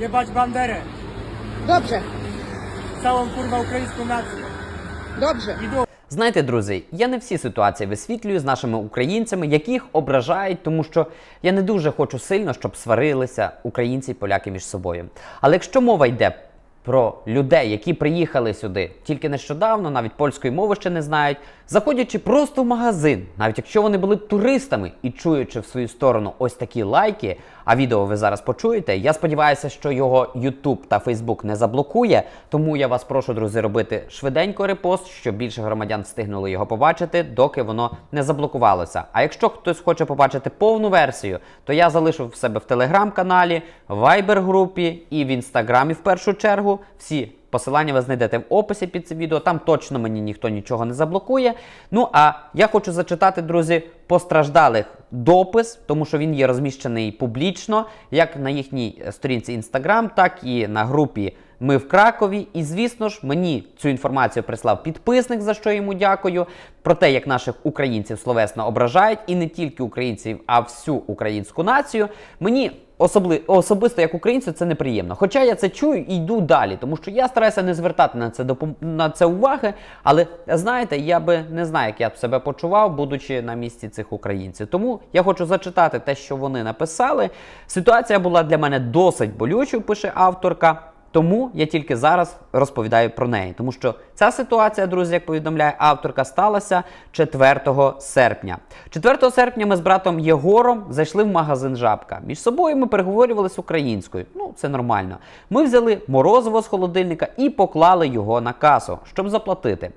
jebać banderę, Dobrze, całą kurwa ukraińską nację. dobrze. Idą. Знаєте, друзі, я не всі ситуації висвітлюю з нашими українцями, яких ображають, тому що я не дуже хочу сильно, щоб сварилися українці і поляки між собою. Але якщо мова йде про людей, які приїхали сюди тільки нещодавно, навіть польської мови ще не знають, заходячи просто в магазин, навіть якщо вони були туристами і чуючи в свою сторону ось такі лайки, а відео ви зараз почуєте. Я сподіваюся, що його YouTube та Facebook не заблокує. Тому я вас прошу, друзі, робити швиденько репост, щоб більше громадян встигнули його побачити, доки воно не заблокувалося. А якщо хтось хоче побачити повну версію, то я залишу в себе в телеграм-каналі, в Viber-групі і в інстаграмі в першу чергу. Всі Посилання ви знайдете в описі під цим відео. Там точно мені ніхто нічого не заблокує. Ну а я хочу зачитати, друзі, постраждалих допис, тому що він є розміщений публічно, як на їхній сторінці Instagram, так і на групі Ми в Кракові. І звісно ж, мені цю інформацію прислав підписник, за що йому дякую. Про те, як наших українців словесно ображають, і не тільки українців, а всю українську націю. Мені особли, особисто як українцю це неприємно. Хоча я це чую і йду далі, тому що я стараюся не звертати на це на це уваги. Але знаєте, я би не знаю, як я б себе почував, будучи на місці цих українців. Тому я хочу зачитати те, що вони написали. Ситуація була для мене досить болючою, пише авторка. Тому я тільки зараз розповідаю про неї, тому що ця ситуація, друзі, як повідомляє авторка, сталася 4 серпня. 4 серпня ми з братом Єгором зайшли в магазин Жабка. Між собою ми переговорювалися українською. Ну, це нормально. Ми взяли морозиво з холодильника і поклали його на касу, щоб заплатити.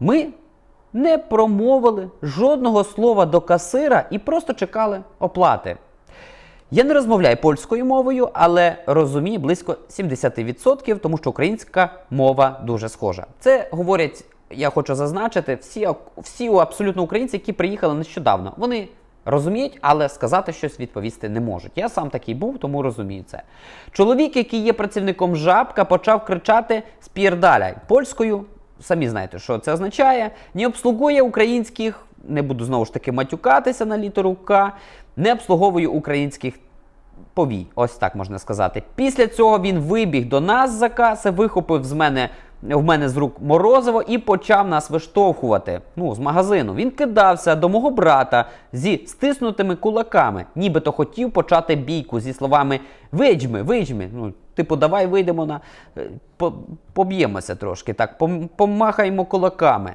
Ми не промовили жодного слова до касира і просто чекали оплати. Я не розмовляю польською мовою, але розумію близько 70%, тому що українська мова дуже схожа. Це говорять, я хочу зазначити, всі, всі абсолютно українці, які приїхали нещодавно. Вони розуміють, але сказати щось відповісти не можуть. Я сам такий був, тому розумію це. Чоловік, який є працівником жабка, почав кричати «Спірдаляй» польською. Самі знаєте, що це означає. Не обслугує українських, не буду знову ж таки матюкатися на літеру К, не обслуговує українських повій. Ось так можна сказати. Після цього він вибіг до нас за каси, вихопив з мене. В мене з рук морозиво і почав нас виштовхувати. Ну, з магазину. Він кидався до мого брата зі стиснутими кулаками, нібито хотів почати бійку зі словами Вийдьми, вийдьми. Ну, типу, давай вийдемо на е, поб'ємося трошки, так, помахаємо кулаками.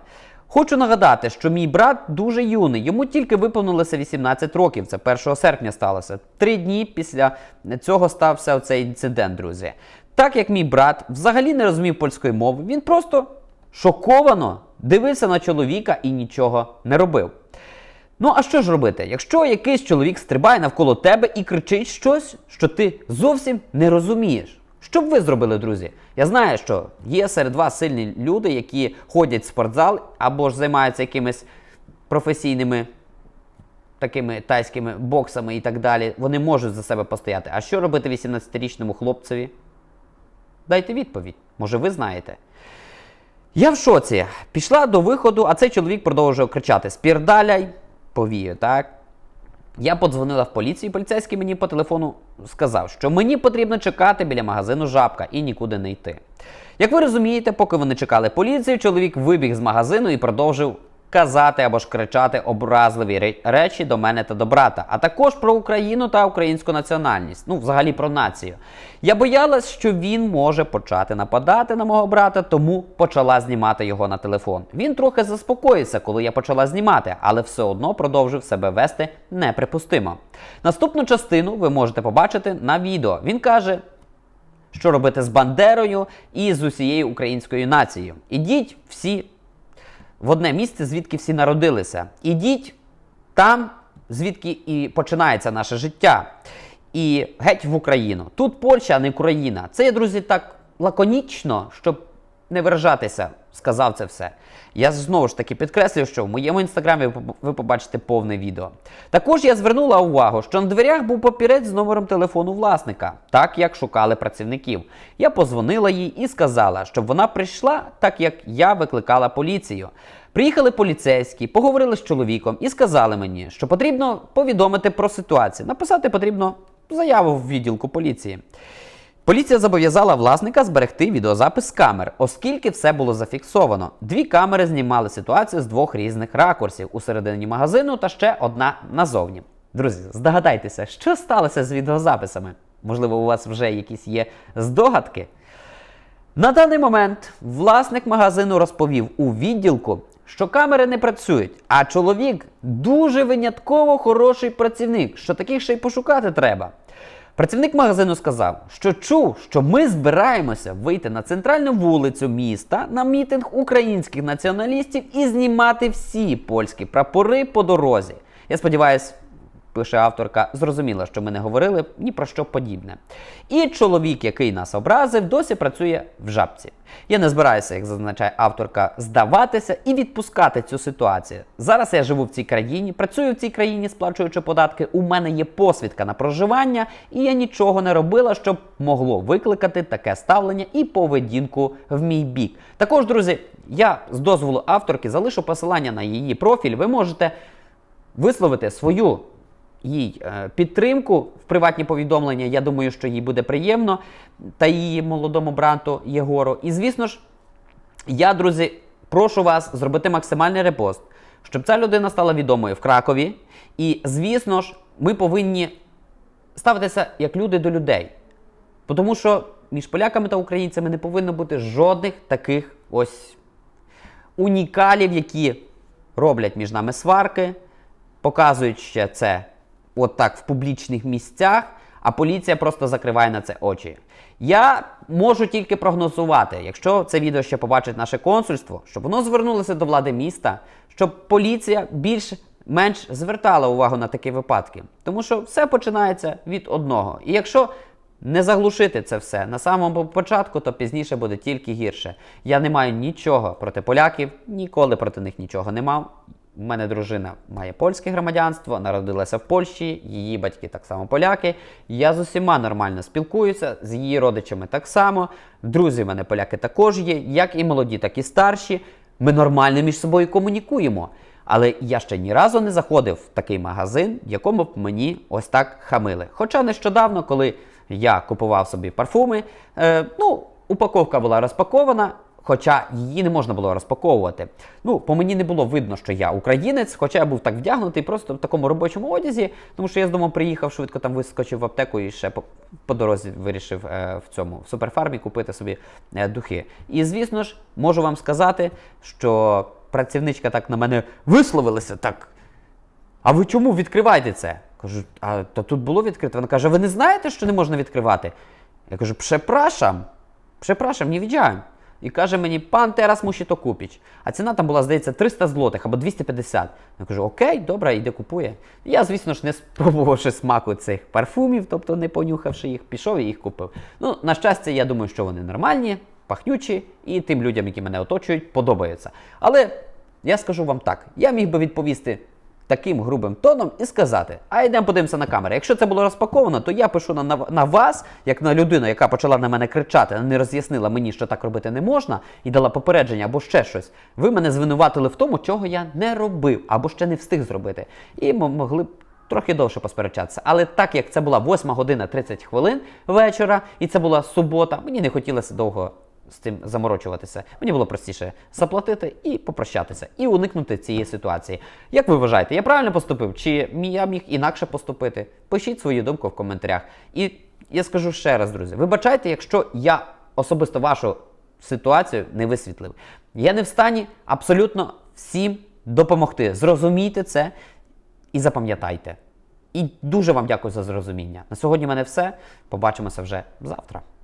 Хочу нагадати, що мій брат дуже юний, йому тільки виповнилося 18 років. Це 1 серпня сталося. Три дні після цього стався цей інцидент, друзі. Так як мій брат взагалі не розумів польської мови, він просто шоковано дивився на чоловіка і нічого не робив. Ну а що ж робити, якщо якийсь чоловік стрибає навколо тебе і кричить щось, що ти зовсім не розумієш? Що б ви зробили, друзі? Я знаю, що є серед вас сильні люди, які ходять в спортзал або ж займаються якимись професійними такими тайськими боксами і так далі. Вони можуть за себе постояти. А що робити 18-річному хлопцеві? Дайте відповідь. Може, ви знаєте. Я в шоці. Пішла до виходу, а цей чоловік продовжував кричати: Спірдаляй, повію, так? Я подзвонила в поліцію, поліцейський мені по телефону сказав, що мені потрібно чекати біля магазину жабка і нікуди не йти. Як ви розумієте, поки вони чекали поліцію, чоловік вибіг з магазину і продовжив казати або ж кричати образливі речі до мене та до брата, а також про Україну та українську національність, ну взагалі про націю. Я боялась, що він може почати нападати на мого брата, тому почала знімати його на телефон. Він трохи заспокоївся, коли я почала знімати, але все одно продовжив себе вести неприпустимо. Наступну частину ви можете побачити на відео. Він каже, що робити з Бандерою і з усією українською нацією. Ідіть всі в одне місце, звідки всі народилися. Ідіть там, звідки і починається наше життя. І геть в Україну. Тут Польща, а не Україна. Це друзі, так лаконічно, щоб не виражатися, сказав це все. Я знову ж таки підкреслюю, що в моєму інстаграмі ви побачите повне відео. Також я звернула увагу, що на дверях був папірець з номером телефону власника, так як шукали працівників. Я позвонила їй і сказала, щоб вона прийшла, так як я викликала поліцію. Приїхали поліцейські, поговорили з чоловіком і сказали мені, що потрібно повідомити про ситуацію. Написати потрібно заяву в відділку поліції. Поліція зобов'язала власника зберегти відеозапис з камер, оскільки все було зафіксовано. Дві камери знімали ситуацію з двох різних ракурсів у середині магазину та ще одна назовні. Друзі, здогадайтеся, що сталося з відеозаписами? Можливо, у вас вже якісь є здогадки? На даний момент власник магазину розповів у відділку, що камери не працюють, а чоловік дуже винятково хороший працівник, що таких ще й пошукати треба. Працівник магазину сказав, що чув, що ми збираємося вийти на центральну вулицю міста на мітинг українських націоналістів і знімати всі польські прапори по дорозі. Я сподіваюся, пише авторка, зрозуміла, що ми не говорили ні про що подібне. І чоловік, який нас образив, досі працює в жабці. Я не збираюся, як зазначає авторка, здаватися і відпускати цю ситуацію. Зараз я живу в цій країні, працюю в цій країні, сплачуючи податки. У мене є посвідка на проживання, і я нічого не робила, щоб могло викликати таке ставлення і поведінку в мій бік. Також, друзі, я з дозволу авторки залишу посилання на її профіль. Ви можете висловити свою їй е, підтримку в приватні повідомлення. Я думаю, що їй буде приємно та її молодому брату Єгору. І звісно ж, я, друзі, прошу вас зробити максимальний репост, щоб ця людина стала відомою в Кракові. І, звісно ж, ми повинні ставитися як люди до людей. Тому що між поляками та українцями не повинно бути жодних таких ось унікалів, які роблять між нами сварки, показують ще це от так в публічних місцях, а поліція просто закриває на це очі. Я можу тільки прогнозувати, якщо це відео ще побачить наше консульство, щоб воно звернулося до влади міста, щоб поліція більш менш звертала увагу на такі випадки. Тому що все починається від одного. І якщо не заглушити це все на самому початку, то пізніше буде тільки гірше. Я не маю нічого проти поляків, ніколи проти них нічого не мав. У мене дружина має польське громадянство, народилася в Польщі, її батьки так само поляки. Я з усіма нормально спілкуюся, з її родичами так само. Друзі в мене поляки також є, як і молоді, так і старші. Ми нормально між собою комунікуємо. Але я ще ні разу не заходив в такий магазин, в якому б мені ось так хамили. Хоча нещодавно, коли я купував собі парфуми, е, ну, упаковка була розпакована, хоча її не можна було розпаковувати. Ну, по мені не було видно, що я українець, хоча я був так вдягнутий просто в такому робочому одязі, тому що я з дому приїхав, швидко там вискочив в аптеку і ще по, по дорозі вирішив е, в цьому в суперфармі купити собі е, духи. І звісно ж, можу вам сказати, що працівничка так на мене висловилася так. А ви чому відкриваєте це? Кажу, а то тут було відкрито. Вона каже: ви не знаєте, що не можна відкривати? Я кажу, прzepraszam, przepraszam, не widziałem. І каже мені, пан Терас мусить то купіч. А ціна там була, здається, 300 злотих або 250. Я кажу, окей, добре, іди купує. Я, звісно ж, не спробувавши смаку цих парфумів, тобто не понюхавши їх, пішов і їх купив. Ну, на щастя, я думаю, що вони нормальні, пахнючі, і тим людям, які мене оточують, подобаються. Але я скажу вам так: я міг би відповісти таким грубим тоном і сказати: а йдемо подивимося на камери. Якщо це було розпаковано, то я пишу на, на, на вас, як на людину, яка почала на мене кричати, не роз'яснила мені, що так робити не можна, і дала попередження або ще щось. Ви мене звинуватили в тому, чого я не робив, або ще не встиг зробити. І м- могли б. Трохи довше посперечатися. Але так як це була 8 година 30 хвилин вечора, і це була субота, мені не хотілося довго з цим заморочуватися. Мені було простіше заплатити і попрощатися, і уникнути цієї ситуації. Як ви вважаєте, я правильно поступив? Чи я міг інакше поступити? Пишіть свою думку в коментарях. І я скажу ще раз, друзі, вибачайте, якщо я особисто вашу ситуацію не висвітлив. Я не в стані абсолютно всім допомогти. Зрозумійте це і запам'ятайте. І дуже вам дякую за зрозуміння. На сьогодні в мене все. Побачимося вже завтра.